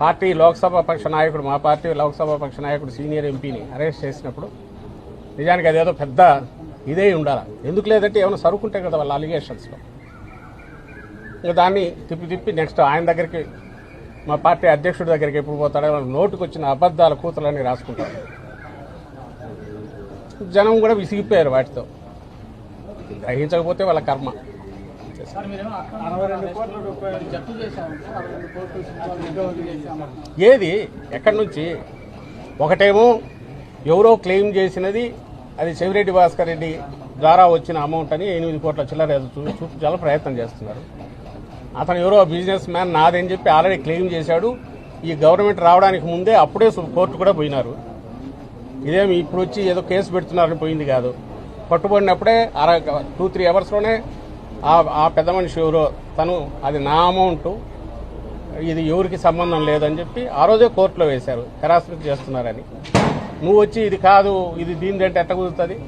Party Lok Sabha పక్ష నాయకుడు మా పార్టీ లోక్సభ పక్ష నాయకుడు సీనియర్ ఎంపీని అరెస్ట్ చేసినప్పుడు నిజానికి అదేదో పెద్ద ఇదే ఉండాలి. ఎందుకు లేదంటే ఏమైనా సరుకుంటే కదా వాళ్ళ అలిగేషన్స్లో ఇంకా దాన్ని తిప్పి తిప్పి నెక్స్ట్ ఆయన దగ్గరికి మా పార్టీ అధ్యక్షుడి దగ్గరికి ఎప్పుడు పోతాడో వాళ్ళ నోటుకు వచ్చిన అబద్ధాల కూతులన్నీ రాసుకుంటారు. జనం కూడా విసిగిపోయారు వాటితో. గ్రహించకపోతే వాళ్ళ కర్మ. ఏది? ఎక్కడి నుంచి? ఒకటేమో ఎవరో క్లెయిమ్ చేసినది అది చెవిరెడ్డి భాస్కర్ రెడ్డి ద్వారా వచ్చిన అమౌంట్ అని ఎనిమిది కోట్ల చిల్లర చూపించాలని ప్రయత్నం చేస్తున్నారు. అతను ఎవరో బిజినెస్ మ్యాన్ నాదని చెప్పి ఆల్రెడీ క్లెయిమ్ చేశాడు. ఈ గవర్నమెంట్ రావడానికి ముందే అప్పుడే కోర్టు కూడా పోయినారు. ఇదేమి ఇప్పుడు వచ్చి ఏదో కేసు పెడుతున్నారని పోయింది కాదు. పట్టుబడినప్పుడే అర టూ త్రీ అవర్స్లోనే ఆ ఆ పెద్ద మనిషి ఎవరో తను అది నా అమౌంట్ ఇది ఎవరికి సంబంధం లేదని చెప్పి ఆ రోజే కోర్టులో వేశారు. హెరాస్మెంట్ చేస్తున్నారని. నువ్వు వచ్చి ఇది కాదు ఇది దీని అంటే ఎట్ట కుదురుతుంది?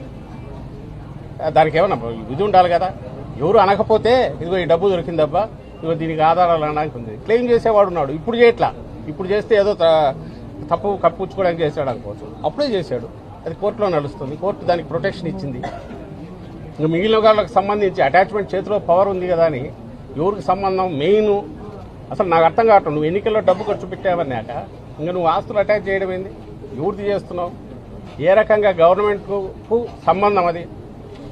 దానికి ఏమన్నా ఇది ఉండాలి కదా. ఎవరు అనకపోతే ఇదిగో ఈ డబ్బు దొరికిందబ్బా ఇదిగో దీనికి ఆధారాలు అనడానికి ఉంది. క్లెయిమ్ చేసేవాడు ఉన్నాడు. ఇప్పుడు చేయట్లా. ఇప్పుడు చేస్తే ఏదో త- తప్పు కప్పుచ్చుకోవడానికి చేశాడు అనుకోవచ్చు. అప్పుడే చేశాడు. అది కోర్టులో నడుస్తుంది. కోర్టు దానికి ప్రొటెక్షన్ ఇచ్చింది. ఇంకా మిగిలిన వాళ్ళకి సంబంధించి అటాచ్మెంట్ చేతిలో పవర్ ఉంది కదా అని ఎవరికి సంబంధం? మెయిన్ అసలు నాకు అర్థం కావటం నువ్వు ఎన్నికల్లో డబ్బు ఖర్చు పెట్టావన్నాక ఇంకా నువ్వు ఆస్తులు అటాచ్ చేయడం ఏంది? ఎవరిది చేస్తున్నావు? ఏ రకంగా గవర్నమెంట్కు సంబంధం అది?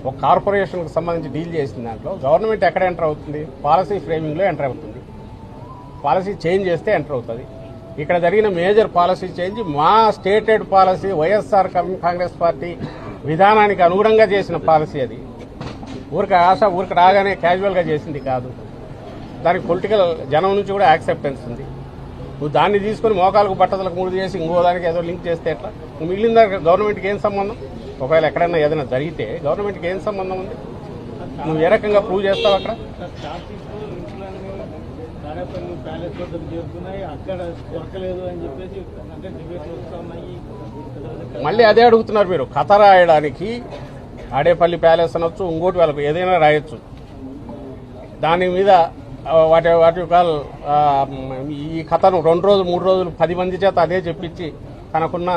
ఒక కార్పొరేషన్కు సంబంధించి డీల్ చేసిన దాంట్లో గవర్నమెంట్ ఎక్కడ ఎంటర్ అవుతుంది? పాలసీ ఫ్రేమింగ్లో ఎంటర్ అవుతుంది. పాలసీ చేంజ్ చేస్తే ఎంటర్ అవుతుంది. ఇక్కడ జరిగిన మేజర్ పాలసీ చేంజ్ మా stated policy YSR Congress party విధానానికి అనుగుణంగా చేసిన పాలసీ అది. ఊరికి ఆశ ఊరికి రాగానే క్యాజువల్గా చేసింది కాదు. దానికి పొలిటికల్ జనం నుంచి కూడా యాక్సెప్టెన్స్ ఉంది. నువ్వు దాన్ని తీసుకొని మోకాలకు బట్టతలకు మూడు చేసి ఇంకో దానికి ఏదో లింక్ చేస్తే ఎట్లా? నువ్వు మిగిలిన దానికి గవర్నమెంట్కి ఏం సంబంధం? ఒకవేళ ఎక్కడైనా ఏదైనా జరిగితే గవర్నమెంట్కి ఏం సంబంధం ఉంది? నువ్వు ఏ రకంగా ప్రూవ్ చేస్తావు అక్కడ? తాడేపల్లి ప్యాలెస్ వద్దకు చేరుకున్నాయి అక్కడ దొరకలేదు అని చెప్పేసి అంటే డిబేట్లు మళ్ళీ అదే అడుగుతున్నారు మీరు. కథ రాయడానికి ఆడేపల్లి ప్యాలెస్ అనొచ్చు ఇంకోటి వాళ్ళకు ఏదైనా రాయొచ్చు. దాని మీద వాటి వాటి కాల్ ఈ కథను రెండు రోజులు మూడు రోజులు పది మంది చేత అదే చెప్పించి తనకున్న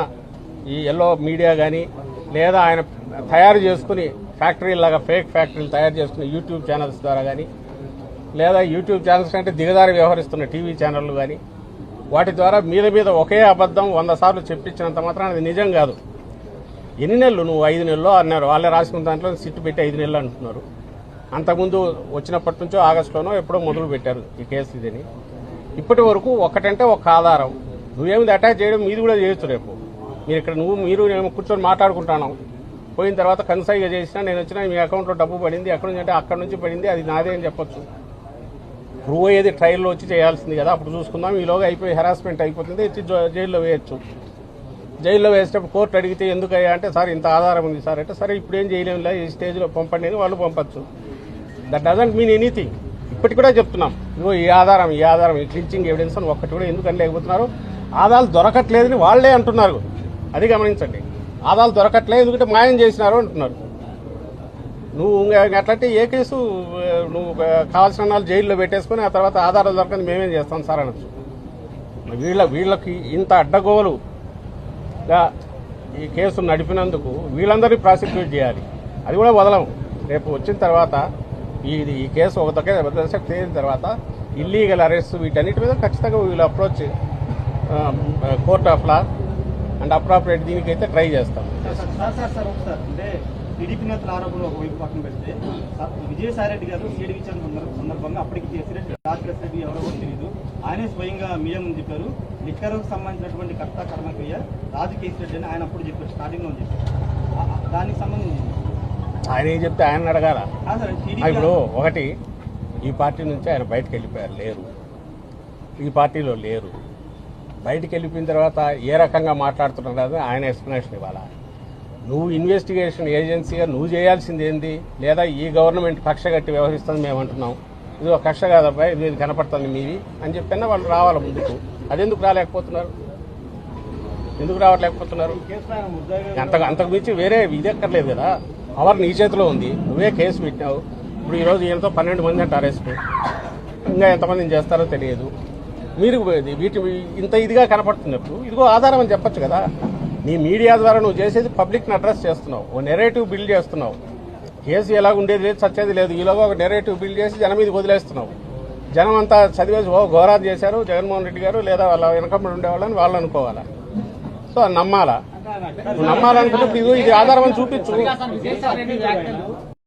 ఈ ఎల్లో మీడియా కానీ లేదా ఆయన తయారు చేసుకుని ఫ్యాక్టరీలాగా ఫేక్ ఫ్యాక్టరీలు తయారు చేసుకుని యూట్యూబ్ ఛానల్స్ ద్వారా కానీ లేదా యూట్యూబ్ ఛానల్స్ కంటే దిగదారి వ్యవహరిస్తున్న టీవీ ఛానళ్ళు కానీ వాటి ద్వారా మీద మీద ఒకే అబద్ధం వంద సార్లు చెప్పించినంత మాత్రం అది నిజం కాదు. ఎన్ని నెలలు నువ్వు ఐదు నెలలు అన్నారు వాళ్ళే రాసుకున్న దాంట్లో సిట్టు పెట్టి ఐదు నెలలు అంటున్నారు. అంతకుముందు వచ్చినప్పటి నుంచో ఆగస్టులోనో ఎప్పుడో మొదలు పెట్టారు ఈ కేసు ఇదని. ఇప్పటి వరకు ఒక్కటంటే ఒక ఆధారం. నువ్వేమిది అటాచ్ చేయడం మీది కూడా చేయొచ్చు రేపు. మీరు ఇక్కడ నువ్వు మీరు నేను కూర్చొని మాట్లాడుకుంటాను పోయిన తర్వాత కన్సైగా చేసినా నేను వచ్చినా మీ అకౌంట్లో డబ్బు పడింది ఎక్కడి నుంచి అంటే అక్కడి నుంచి పడింది అది నాదే అని చెప్పొచ్చు. ప్రూవ్ అయ్యేది ట్రయల్లో వచ్చి చేయాల్సింది కదా అప్పుడు చూసుకుందాం ఈలోగా అయిపోయి హెరాస్మెంట్ అయిపోతుంది ఎత్తి జైల్లో వేయచ్చు. జైల్లో వేసేటప్పుడు కోర్టు అడిగితే ఎందుకయ్యా అంటే సార్ ఇంత ఆధారం ఉంది సార్. అంటే సరే ఇప్పుడు ఏం చేయలేములే ఈ స్టేజ్లో పంపండి అని వాళ్ళు పంపచ్చు. దట్ డజంట్ మీన్ ఎనీథింగ్ ఇప్పటికి కూడా చెప్తున్నాం. ఇగో ఈ ఆధారం ఈ ఆధారం ఈ క్లించింగ్ ఎవిడెన్స్ అని ఒక్కటి కూడా ఎందుకని లేకపోతున్నారు? ఆధారాలు దొరకట్లేదని వాళ్ళే అంటున్నారు. అది గమనించండి. ఆధారాలు దొరకట్లేదు ఎందుకంటే మాయం చేసినారు అంటున్నారు. నువ్వు ఇంకా అట్లంటే ఏ కేసు నువ్వు కావాల్సిన వాళ్ళు జైల్లో పెట్టేసుకొని ఆ తర్వాత ఆధారాలు దొరకని మేమేం చేస్తాం సార్? అనొచ్చు. వీళ్ళ వీళ్ళకి ఇంత గా ఈ కేసు నడిపినందుకు వీళ్ళందరినీ ప్రాసిక్యూట్ చేయాలి. అది కూడా వదలము రేపు వచ్చిన తర్వాత ఇది ఈ కేసు ఒక దగ్గర తేలిన తర్వాత ఇల్లీగల్ అరెస్ట్ వీటన్నిటి మీద ఖచ్చితంగా వీళ్ళు approach court of law and appropriate దీనికైతే ట్రై చేస్తాం. సార్ టీడీపీ నేతల ఆరోపణలు ఒకవైపు పక్కన పెడితే సార్ విజయసాయి రెడ్డి గారు సీడీ విచారణ సందర్భంగా అప్పటికి చేసినట్టు రాజకేశ్ రెడ్డి ఆయనే స్వయంగా మీడియా ముందు చెప్పారు. లిక్కర్కు సంబంధించినటువంటి కర్త కర్మక్రియ రాజకేశ్ రెడ్డి అని ఆయన అప్పుడు చెప్పారు. స్టార్టింగ్లో చెప్పారు. దానికి సంబంధించి ఆయన ఏం చెప్తే ఆయన అడగాల? ఇప్పుడు ఒకటి ఈ పార్టీ నుంచి ఆయన బయటకు వెళ్ళిపోయారు లేరు. ఈ పార్టీలో లేరు. బయటికి వెళ్ళిపోయిన తర్వాత ఏ రకంగా మాట్లాడుతున్నారు ఆయన ఎక్స్ప్లెనేషన్ ఇవ్వాలా? నువ్వు ఇన్వెస్టిగేషన్ ఏజెన్సీగా నువ్వు చేయాల్సింది ఏంది? లేదా ఈ గవర్నమెంట్ కక్ష కట్టి వ్యవహరిస్తుంది మేము అంటున్నాం. ఇది ఒక ఇది కనపడుతుంది మీది అని చెప్పినా వాళ్ళు రావాలి ముందుకు. అదెందుకు రాలేకపోతున్నారు? ఎందుకు రావట్లేకపోతున్నారు? అంత అంతకు మించి వేరే ఇది ఎక్కర్లేదు కదా. పవర్ నీ చేతిలో ఉంది. నువ్వే కేసు పెట్టినావు. ఇప్పుడు ఈరోజు ఈయనతో పన్నెండు మంది అంటే అరెస్ట్. ఇంకా ఎంతమందిని చేస్తారో తెలియదు. మీరు వీటి ఇంత ఇదిగా కనపడుతున్నప్పుడు ఇదిగో ఆధారం అని చెప్పొచ్చు కదా. నీ మీడియా ద్వారా నువ్వు చేసేది పబ్లిక్ని అడ్రస్ చేస్తున్నావు. ఓ నెరేటివ్ బిల్డ్ చేస్తున్నావు. కేసు ఎలా ఉండేది లేదు చచ్చేది లేదు. ఈలోగా ఒక నెరేటివ్ బిల్డ్ చేసి జనం మీద వదిలేస్తున్నావు. జనం అంతా చదివేసి ఓ ఘోరాలు చేశారు జగన్మోహన్ రెడ్డి గారు లేదా వాళ్ళ వెనకమ్మడి ఉండేవాళ్ళని వాళ్ళు అనుకోవాలా? సో నమ్మాలా? నమ్మాలనుకుంటే ఇప్పుడు ఇది ఆధారం అని చూపించు.